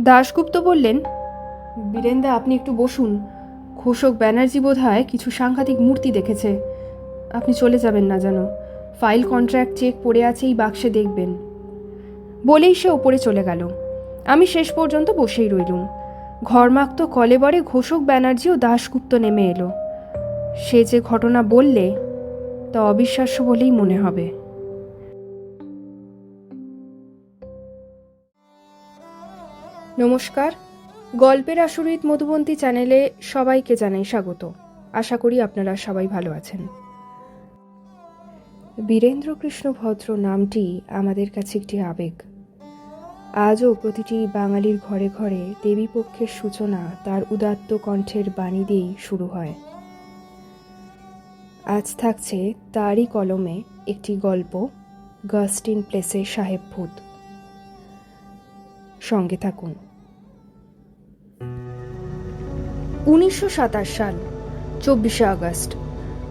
দাশগুপ্ত বললেন, বীরেন্দা, আপনি একটু বসুন। ঘোষক ব্যানার্জি বোধ কিছু সাংঘাতিক মূর্তি দেখেছে। আপনি চলে যাবেন না যেন। ফাইল কন্ট্রাক্ট চেক পড়ে আছে, এই বাক্সে দেখবেন। বলেই সে ওপরে চলে গেল। আমি শেষ পর্যন্ত বসেই রইলুম। ঘরমাক্ত কলেবরে ঘোষক ব্যানার্জি ও দাশগুপ্ত নেমে এলো। সে যে ঘটনা বললে, তা অবিশ্বাস্য বলেই মনে হবে। নমস্কার। গল্পের আসরিত মধুবন্তী চ্যানেলে সবাইকে জানাই স্বাগত। আশা করি আপনারা সবাই ভালো আছেন। বীরেন্দ্রকৃষ্ণ ভদ্র নামটি আমাদের কাছে একটি আবেগ। আজও প্রতিটি বাঙালির ঘরে ঘরে দেবীপক্ষের সূচনা তার উদাত্ত কণ্ঠের বাণী দিয়েই শুরু হয়। আজ থাকছে তারই কলমে একটি গল্প, গাস্টিন প্লেসে সাহেব ভূত সঙ্গে থাকুন। উনিশশো সাতাশ সাল, চব্বিশে আগস্ট।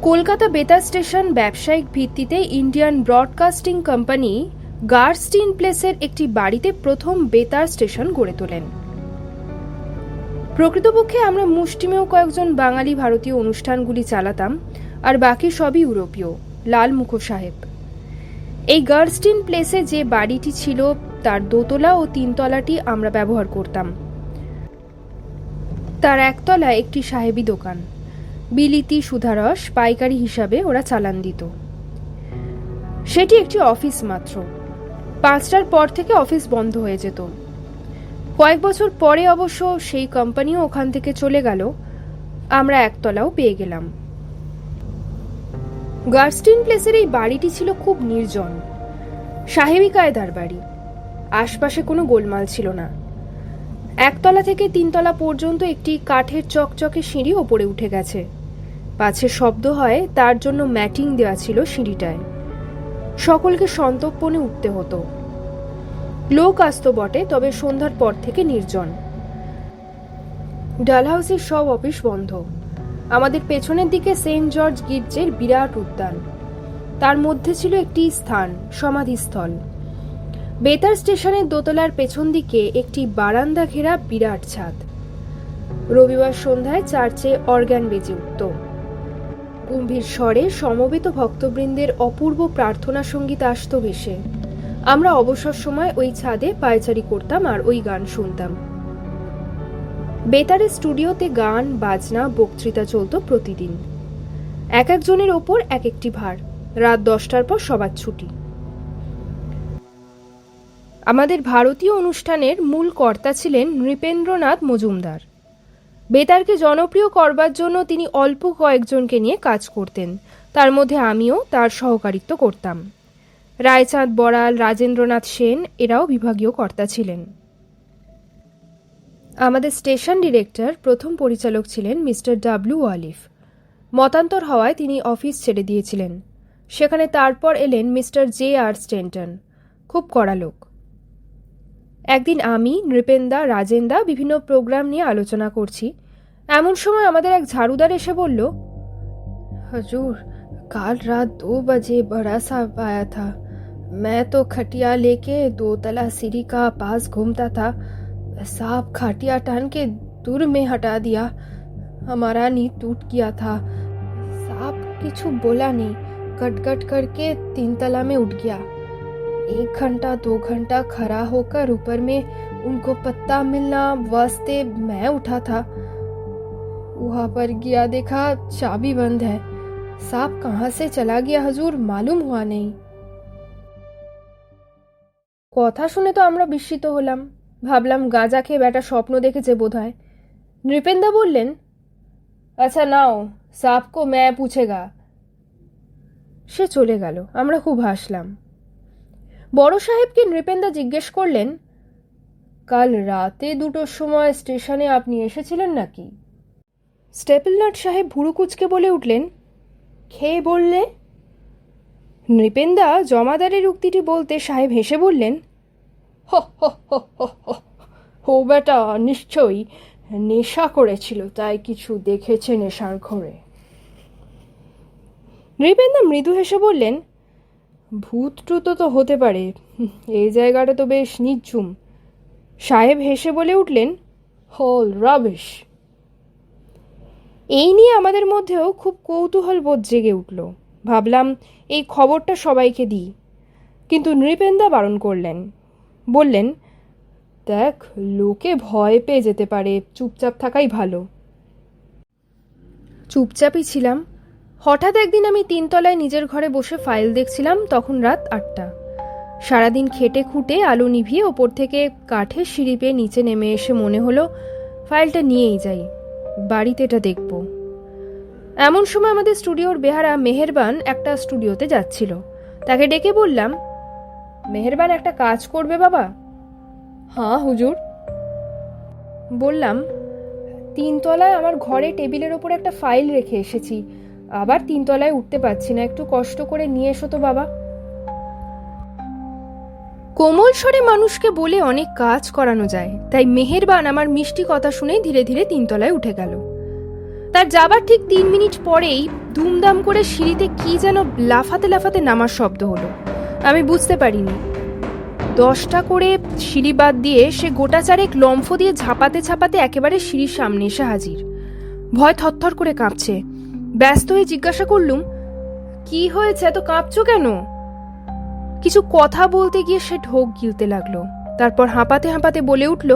কলকাতা বেতার স্টেশন ব্যবসায়িক ভিত্তিতে ইন্ডিয়ান ব্রডকাস্টিং কোম্পানি গার্স্টিন প্লেসের একটি বাড়িতে প্রথম বেতার স্টেশন গড়ে তোলেন। প্রকৃতপক্ষে আমরা মুষ্টিমেয় কয়েকজন বাঙালি ভারতীয় অনুষ্ঠানগুলি চালাতাম, আর বাকি সবই ইউরোপীয়, লাল মুখো সাহেব। এই গার্লস্টিন প্লেসে যে বাড়িটি ছিল, তার দোতলা ও তিনতলাটি আমরা ব্যবহার করতাম। তার একতলা একটি সাহেবি দোকান। বিলিতি সুধারস পাইকারি হিসাবে ওরা চালান দিত। সেটি একটি অফিস মাত্র। পাঁচটার পর থেকে অফিস বন্ধ হয়ে যেত। কয়েক বছর পরে অবশ্য সেই কোম্পানিও ওখান থেকে চলে গেল। আমরা একতলাও পেয়ে গেলাম। গার্স্টিন প্লেসের এই বাড়িটি ছিল খুব নির্জন। সাহেবী কায়দার বাড়ি। আশপাশে কোনো গোলমাল ছিল না। একতলা থেকে তিনতলা পর্যন্ত একটি কাঠের চকচকে সিঁড়ি ওপরে উঠে গেছে। পাছে শব্দ হয়, তার জন্য ম্যাটিং দেওয়া ছিল সিঁড়িটায়। সকলকে সন্তর্পণে উঠতে হতো। লোক আসতো বটে, তবে সন্ধ্যার পর থেকে নির্জন। ডালহাউসের সব অফিস বন্ধ। আমাদের পেছনের দিকে সেন্ট জর্জ গির্জের বিরাট উদ্যান। তার মধ্যে ছিল একটি স্থান, সমাধিস্থল। বেতার স্টেশনের দোতলার পেছন দিকে একটি বারান্দা ঘেরা বিরাট ছাদ। রবিবার সন্ধ্যায় চার্চে অর্গান বেজে উঠত। গম্ভীর স্বরে সমবেত ভক্তবৃন্দের অপূর্ব প্রার্থনা সংগীত আসত ভেসে। আমরা অবসর সময় ওই ছাদে পায়চারি করতাম আর ওই গান শুনতাম। বেতারের স্টুডিওতে গান, বাজনা, বক্তৃতা চলত প্রতিদিন। এক একজনের ওপর এক একটি ভার। রাত দশটার পর সবার ছুটি। আমাদের ভারতীয় অনুষ্ঠানের মূল কর্তা ছিলেন নৃপেন্দ্রনাথ মজুমদার। বেতারকে জনপ্রিয় করবার জন্য তিনি অল্প কয়েকজনকে নিয়ে কাজ করতেন। তার মধ্যে আমিও তার সহকারিত্ব করতাম। রায়চাঁদ বড়াল, রাজেন্দ্রনাথ সেন, এরাও বিভাগীয় কর্তা ছিলেন। আমাদের স্টেশন ডিরেক্টর প্রথম পরিচালক ছিলেন মিস্টার ডাব্লিউ আলিফ মতান্তর হওয়ায় তিনি অফিস ছেড়ে দিয়েছিলেন সেখানে তারপর এলেন মিস্টার জে আর স্টেন্টন খুব কড়া লোক একদিন আমি নৃপেন্দা রাজেন্দা বিভিন্ন প্রোগ্রাম নিয়ে আলোচনা করছি এমন সময় আমাদের এক ঝাড়ুদার এসে বলল हजूर काल रात दो बजे बड़ा सांप आया था मैं तो खटिया लेके दो तला सीढ़ी का पास घूमता था सांप खाटिया टान के दूर में हटा दिया हमारा नी टूट गया था सांप किछु बोला नहीं कट कट करके तीन तला में उठ गया एक घंटा दो घंटा खड़ा होकर ऊपर में उनको पत्ता मिलना वास्ते मैं उठा था वहां पर गया देखा चाबी बंद है सांप कहाँ से चला गया हजूर मालूम हुआ नहीं কথা শুনে তো আমরা বিস্মিত হলাম ভাবলাম গাঁজা খেয়ে বেটা স্বপ্ন দেখেছে বোধ হয় নৃপেন্দা বললেন আচ্ছা নাও সাপকো ম্যা পুছে গা। সে চলে গেল, আমরা খুব হাসলাম। বড় সাহেবকে নৃপেন্দা জিজ্ঞেস করলেন, কাল রাতে দুটোর সময় স্টেশনে আপনি এসেছিলেন নাকি? স্টেপলনাট সাহেব ভুরু কুচকে বলে উঠলেন, খেয়ে বললে? নৃপেন্দা জমাদারের উক্তিটি বলতে সাহেব হেসে বললেন ও বেটা নিশ্চয়ই নেশা করেছিল, তাই কিছু দেখেছে নেশার ঘরে। নৃপেন্দা মৃদু হেসে বললেন ভূত টুতো তো হতে পারে, এই জায়গাটা তো বেশ নিঝুম। সাহেব হেসে বলে উঠলেন, হল রাবিশ। এই নিয়ে আমাদের মধ্যেও খুব কৌতূহল বোধ জেগে উঠল। ভাবলাম, এই খবরটা সবাইকে দিই। কিন্তু নৃপেন্দা বারণ করলেন বললেন, দেখ, লোকে ভয় পেয়ে যেতে পারে, চুপচাপ থাকাই ভালো। চুপচাপই ছিলাম। হঠাৎ একদিন আমি তিনতলায় নিজের ঘরে বসে ফাইল দেখছিলাম, তখন রাত আটটা। সারাদিন খেটে খুঁটে আলো নিভিয়ে ওপর থেকে কাঠের সিঁড়ি পেয়ে নিচে নেমে এসে মনে হলো, ফাইলটা নিয়েই যাই, বাড়িতে এটা দেখব। এমন সময় আমাদের স্টুডিওর বেহারা মেহেরবান একটা স্টুডিওতে যাচ্ছিল। তাকে ডেকে বললাম মেহেরবান একটা কাজ করবে বাবা? হ্যাঁ হুজুর। বললাম, তিনতলায় আমার ঘরে টেবিলের ওপর একটা ফাইল রেখে এসেছি। আবার তিনতলায় উঠতে পারছি না, একটু কষ্ট করে নিয়ে এসো তো বাবা। কোমল স্বরে মানুষকে বলে অনেক কাজ করানো যায়, তাই মেহেরবান আমার মিষ্টি কথা শুনেই ধীরে ধীরে তিনতলায় উঠে গেল। তার যাবার ঠিক তিন মিনিট পরেই দুমদাম করে সিঁড়িতে কি যেন লাফাতে লাফাতে নামার শব্দ হলো। আমি বুঝতে পারিনি। দশটা করে সিঁড়ি বাদ দিয়ে সে গোটা চারেক লম্ফ দিয়ে ঝাপাতে ঝাপাতে একেবারে সিঁড়ির সামনে এসে হাজির। ভয় থরথর করে কাঁপছে। ব্যস্ত হয়ে জিজ্ঞাসা করলুম, কি হয়েছে? এত কাঁপছো কেন? কিছু কথা বলতে গিয়ে সে ঢোক গিলতে লাগল। তারপর হাঁপাতে হাঁপাতে বলে উঠল,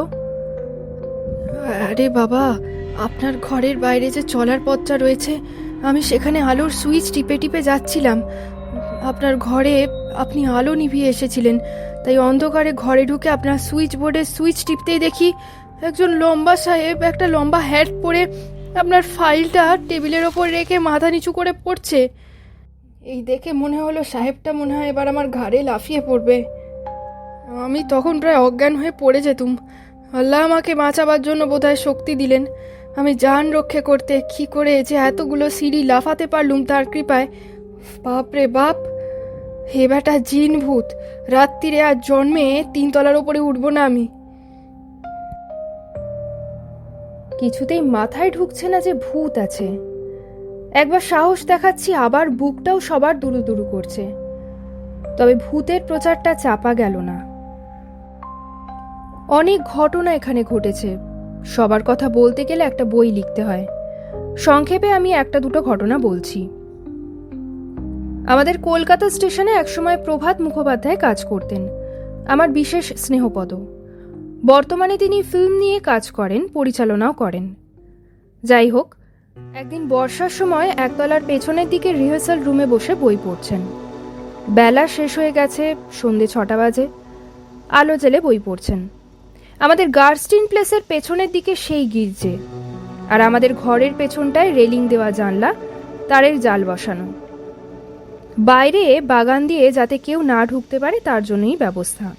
আরে বাবা, আপনার ঘরের বাইরে যে চলার পথটা রয়েছে, আমি সেখানে আলোর সুইচ টিপে টিপে যাচ্ছিলাম। আপনার ঘরে আপনি আলো নিভিয়ে এসেছিলেন, তাই অন্ধকারে ঘরে ঢুকে আপনার সুইচ বোর্ডে সুইচ টিপতেই দেখি একজন লম্বা সাহেব একটা লম্বা হ্যাট পরে আপনার ফাইলটা টেবিলের ওপর রেখে মাথা নিচু করে পড়ছে। এই দেখে মনে হলো সাহেবটা মনে হয় এবার আমার ঘাড়ে লাফিয়ে পড়বে। আমি তখন প্রায় অজ্ঞান হয়ে পড়ে যেতুম। আল্লাহ আমাকে বাঁচাবার জন্য বোধহয় শক্তি দিলেন। আমি জান রক্ষে করতে, কি করে যে এতগুলো সিঁড়ি লাফাতে পারলুম তার কৃপায়। বাপ রে বাপ! হে বেটা জিন ভূত, রাত্রিরে আর জন্মে তিনতলার ওপরে উঠবো না আমি। কিছুতেই মাথায় ঢুকছে না যে ভূত আছে। একবার সাহস দেখাচ্ছি আবার বুকটাও সবার দুরু দুরু করছে। তবে ভূতের প্রচারটা চাপা গেল না। অনেক ঘটনা এখানে ঘটেছে। সবার কথা বলতে গেলে একটা বই লিখতে হয়। সংক্ষেপে আমি একটা দুটো ঘটনা বলছি। আমাদের কলকাতা স্টেশনে একসময় প্রভাত মুখোপাধ্যায় কাজ করতেন, আমার বিশেষ স্নেহপদ। বর্তমানে তিনি ফিল্ম নিয়ে কাজ করেন, পরিচালনাও করেন। যাই হোক, একদিন বর্ষার সময় একতলার পেছনের দিকে রিহার্সাল রুমে বসে বই পড়ছেন। বেলা শেষ হয়ে গেছে, সন্ধে ছটা বাজে, আলো জেলে বই পড়ছেন। আমাদের গার্স্টিন প্লেসের পেছনের দিকে সেই গির্জে, আর আমাদের ঘরের পেছনটায় রেলিং দেওয়া জানলা, তারের জাল বসানো। বাইরে বাগান দিয়ে যাতে কেউ না ঢুকতে পারে, তার জন্যই ব্যবস্থা।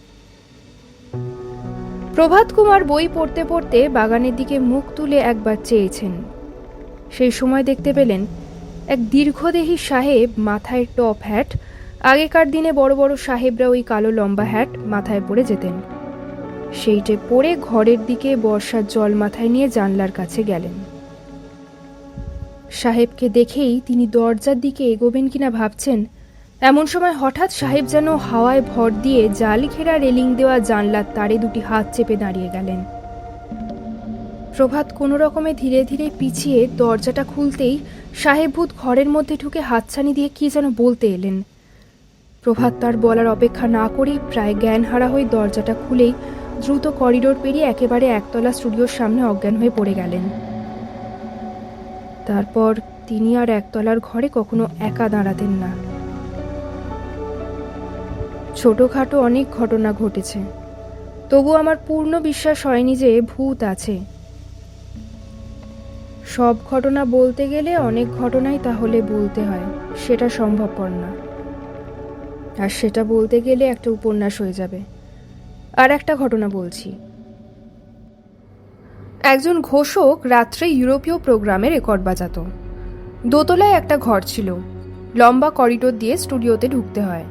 প্রভাত কুমার বই পড়তে পড়তে বাগানের দিকে মুখ তুলে একবার চেয়েছেন। সেই সময় দেখতে পেলেন, এক দীর্ঘদেহী সাহেব মাথায় টপ হ্যাট আগেকার দিনে বড় বড় সাহেবরা ওই কালো লম্বা হ্যাট মাথায় পরে যেতেন। সেইটে পরে ঘরের দিকে বর্ষার জল মাথায় নিয়ে জানলার কাছে গেলেন। সাহেবকে দেখেই তিনি দরজার দিকে এগোবেন কিনা ভাবছেন। এমন সময় হঠাৎ সাহেব যেন হাওয়ায় ভর দিয়ে জাল ঘেরা রেলিং দেওয়া জানলার তারে দুটি হাত চেপে দাঁড়িয়ে গেলেন। প্রভাত কোনো রকমে ধীরে ধীরে পিছিয়ে দরজাটা খুলতেই সাহেব ভূত ঘরের মধ্যে ঢুকে হাতছানি দিয়ে কি যেন বলতে এলেন। প্রভাত তার বলার অপেক্ষা না করেই প্রায় জ্ঞান হারা হয়ে দরজাটা খুলেই দ্রুত করিডোর পেরিয়ে একেবারে একতলা স্টুডিওর সামনে অজ্ঞান হয়ে পড়ে গেলেন। তারপর তিনি আর একতলার ঘরে কখনো একা দাঁড়াতেন না। ছোটখাটো অনেক ঘটনা ঘটেছে। তবু আমার পূর্ণ বিশ্বাস হয়নি যে ভূত আছে। সব ঘটনা বলতে গেলে অনেক ঘটনাই তাহলে বলতে হয়, সেটা সম্ভবপর না। আর সেটা বলতে গেলে একটা উপন্যাস হয়ে যাবে। আর একটা ঘটনা বলছি। একজন ঘোষক রাত্রে ইউরোপীয় প্রোগ্রামে রেকর্ড বাজাতো। দোতলায় একটা ঘর ছিল। লম্বা করিডোর দিয়ে স্টুডিওতে ঢুকতে হয়।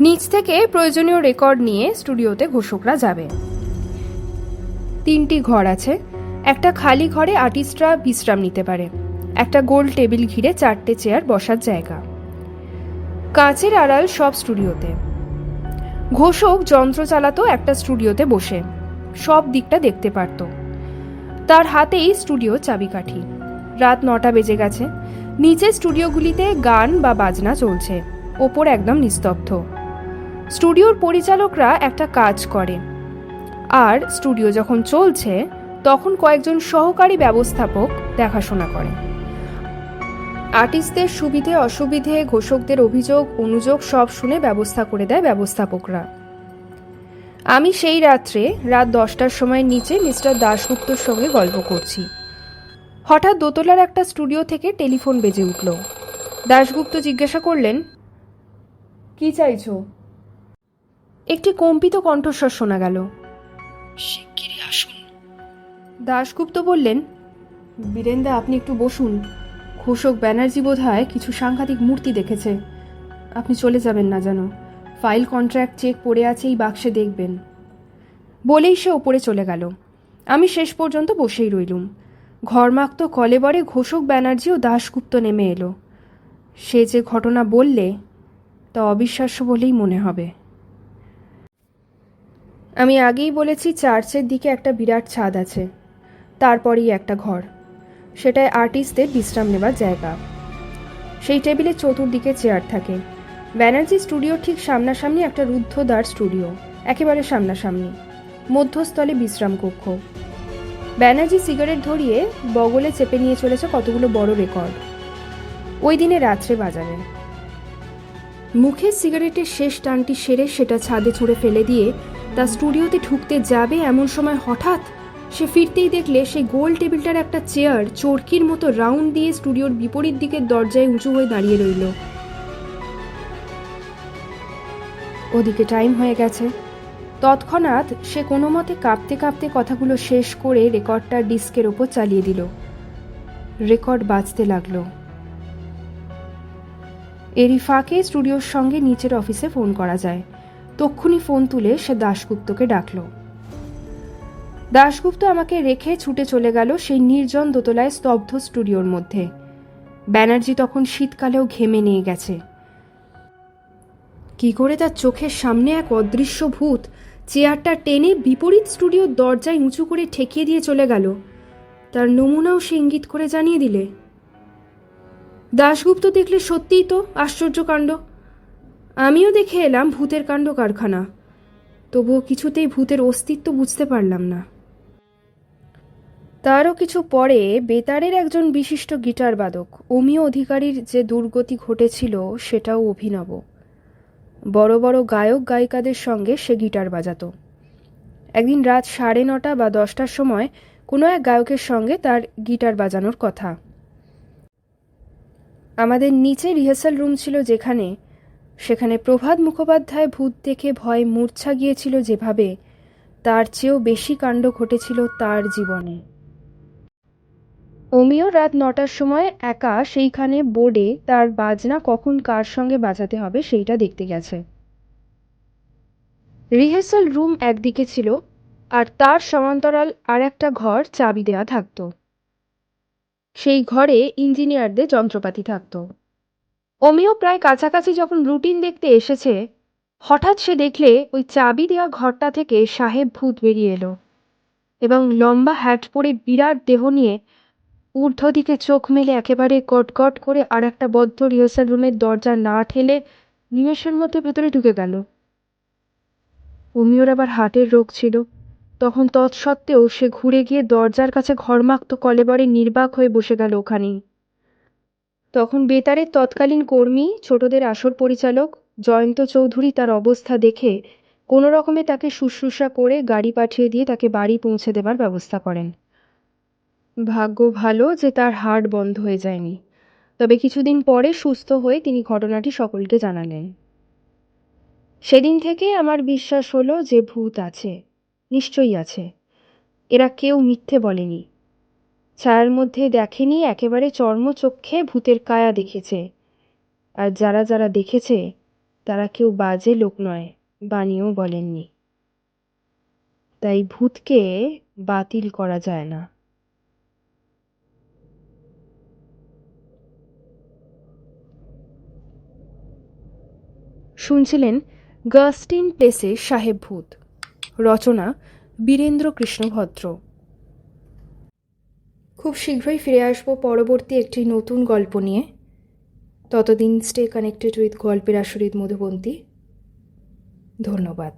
নিচ থেকে প্রয়োজনীয় রেকর্ড নিয়ে স্টুডিওতে ঘোষকরা যাবে। তিনটি ঘর আছে। একটা খালি ঘরে আর্টিস্টরা বিশ্রাম নিতে পারে। একটা গোল টেবিল ঘিরে চারটে চেয়ার বসার জায়গা। কাঁচের আড়াল সব স্টুডিওতে। ঘোষক যন্ত্র চালাতো একটা স্টুডিওতে বসে। সব দিকটা দেখতে পারত। তার হাতেই স্টুডিও চাবিকাঠি। রাত নটা বেজে গেছে। নিচে স্টুডিওগুলিতে গান বা বাজনা চলছে। ওপর একদম নিস্তব্ধ। স্টুডিওর পরিচালকরা একটা কাজ করে। আর স্টুডিও যখন চলছে, তখন কয়েকজন সহকারী ব্যবস্থাপক দেখাশোনা করে। আর্টিস্টদের সুবিধে, অসুবিধে, ঘোষকদের অভিযোগ, অনুযোগ সব শুনে ব্যবস্থা করে দেয় ব্যবস্থাপকরা। আমি সেই রাত্রে রাত দশটার সময় নিচে মিস্টার দাশগুপ্তর সঙ্গে গল্প করছি। হঠাৎ দোতলার একটা স্টুডিও থেকে টেলিফোন বেজে উঠল। দাশগুপ্ত জিজ্ঞাসা করলেন কি চাইছো? একটি কম্পিত কণ্ঠস্বর শোনা গেল। শিগগিরই আসুন। দাশগুপ্ত বললেন বীরেন্দা আপনি একটু বসুন। ঘোষক ব্যানার্জি বোধ হয় কিছু সাংঘাতিক মূর্তি দেখেছে। আপনি চলে যাবেন না যেন। ফাইল কন্ট্রাক্ট চেক পড়ে আছে, এই বাক্সে দেখবেন। বলেই সে ওপরে চলে গেল। আমি শেষ পর্যন্ত বসেই রইলুম। ঘরমাক্ত কলেবরে ঘোষক ব্যানার্জি ও দাশগুপ্ত নেমে এলো। সে যে ঘটনা বললে, তা অবিশ্বাস্য বলেই মনে হবে। আমি আগেই বলেছি, চার্চের দিকে একটা বিরাট ছাদ আছে। তারপরেই একটা ঘর। সেটায় আর্টিস্টদের বিশ্রাম নেবার জায়গা। সেই টেবিলের চতুর্দিকে চেয়ার থাকে। ব্যানার্জি স্টুডিওর ঠিক সামনাসামনি একটা রুদ্ধদ্বার স্টুডিও, একেবারে সামনাসামনি। মধ্যস্থলে বিশ্রাম কক্ষ। ব্যানার্জি সিগারেট ধরিয়ে বগলে চেপে নিয়ে চলেছে কতগুলো বড় রেকর্ড। ওই দিনে রাত্রে বাজারে। মুখের সিগারেটের শেষ টানটি সেরে সেটা ছাদে ছুঁড়ে ফেলে দিয়ে তা স্টুডিওতে ঢুকতে যাবে এমন সময় হঠাৎ সে ফিরতেই দেখলে সেই গোল টেবিলটার একটা চেয়ার চরকির মতো রাউন্ড দিয়ে স্টুডিওর বিপরীত দিকের দরজায় উঁচু হয়ে দাঁড়িয়ে রইল। ওদিকে টাইম হয়ে গেছে। তৎক্ষণাৎ সে কোনো মতে কাঁপতে কাঁপতে কথাগুলো শেষ করে রেকর্ডটা ডিস্কের ওপর চালিয়ে দিল। রেকর্ড বাজতে লাগল। এরই ফাঁকে স্টুডিওর সঙ্গে নিচের অফিসে ফোন করা যায়। তক্ষুনি ফোন তুলে সে দাশগুপ্তকে ডাকল। দাশগুপ্ত আমাকে রেখে ছুটে চলে গেল সেই নির্জন দোতলায় স্তব্ধ স্টুডিওর মধ্যে। ব্যানার্জি তখন শীতকালেও ঘেমে নিয়ে গেছে। কি করে তার চোখের সামনে এক অদৃশ্য ভূত চেয়ারটা টেনে বিপরীত স্টুডিওর দরজায় উঁচু করে ঠেকিয়ে দিয়ে চলে গেল। তার নমুনাও সে ইঙ্গিত করে জানিয়ে দিলে। দাশগুপ্ত দেখলে সত্যিই তো আশ্চর্য কাণ্ড। আমিও দেখে এলাম ভূতের কাণ্ড কারখানা। তবুও কিছুতেই ভূতের অস্তিত্ব বুঝতে পারলাম না। তারও কিছু পরে বেতারের একজন বিশিষ্ট গিটার বাদক অমীয় অধিকারীর যে দুর্গতি ঘটেছিল, সেটাও অভিনব। বড় বড় গায়ক গায়িকাদের সঙ্গে সে গিটার বাজাতো। একদিন রাত সাড়ে নটা বা দশটার সময় কোনো এক গায়কের সঙ্গে তার গিটার বাজানোর কথা। আমাদের নিচে রিহার্সাল রুম ছিল যেখানে, সেখানে প্রভাত মুখোপাধ্যায় ভূত দেখে ভয়ে মূর্ছা গিয়েছিল যেভাবে, তার চেয়েও বেশি কাণ্ড ঘটেছিল তার জীবনে। অমিও রাত নটার সময় একা সেইখানে বোর্ডে তার বাজনা কখন কার সঙ্গে বাজাতে হবে সেইটা দেখতে গেছে। রিহার্সাল রুম একদিকে ছিল আর তার সমান্তরাল আর একটা ঘর চাবি দেওয়া থাকতো। সেই ঘরে ইঞ্জিনিয়ারদের যন্ত্রপাতি থাকতো। অমিও প্রায় কাছাকাছি যখন রুটিন দেখতে এসেছে, হঠাৎ সে দেখলে ওই চাবি দেওয়া ঘরটা থেকে সাহেব ভূত বেরিয়ে এলো এবং লম্বা হ্যাট পরে বিরাট দেহ নিয়ে ঊর্ধ্ব দিকে চোখ মেলে একেবারে কটকট করে আর একটা বদ্ধ রিহার্সাল রুমের দরজা না ঠেলে নিমেষের মধ্যে ভেতরে ঢুকে গেল। অমিওর আবার হার্টের রোগ ছিল। তখন তৎসত্ত্বেও সে ঘুরে গিয়ে দরজার কাছে ঘরমাক্ত কলেবরে নির্বাক হয়ে বসে গেল ওখানেই। তখন বেতারের তৎকালীন কর্মী, ছোটদের আসর পরিচালক, জয়ন্ত চৌধুরী তার অবস্থা দেখে কোনো রকমে তাকে শুশ্রূষা করে গাড়ি পাঠিয়ে দিয়ে তাকে বাড়ি পৌঁছে দেবার ব্যবস্থা করেন। ভাগ্য ভালো যে তার হার্ট বন্ধ হয়ে যায়নি। তবে কিছুদিন পরে সুস্থ হয়ে তিনি ঘটনাটি সকলকে জানালেন। সেদিন থেকে আমার বিশ্বাস হলো যে ভূত আছে, নিশ্চয়ই আছে। এরা কেউ মিথ্যে বলেনি। ছায়ার মধ্যে দেখেনি একেবারে চর্মচক্ষে ভূতের কায়া দেখেছে। আর যারা যারা দেখেছে, তারা কেউ বাজে লোক নয় বানিয়েও বলেননি। তাই ভূতকে বাতিল করা যায় না। শুনছিলেন গাস্টিন প্লেসে সাহেব ভূত। রচনা বীরেন্দ্র কৃষ্ণভদ্র। খুব শীঘ্রই ফিরে আসব পরবর্তী একটি নতুন গল্প নিয়ে। ততদিন স্টে কানেক্টেড উইথ গল্পের আসরিত মধুবন্তী ধন্যবাদ।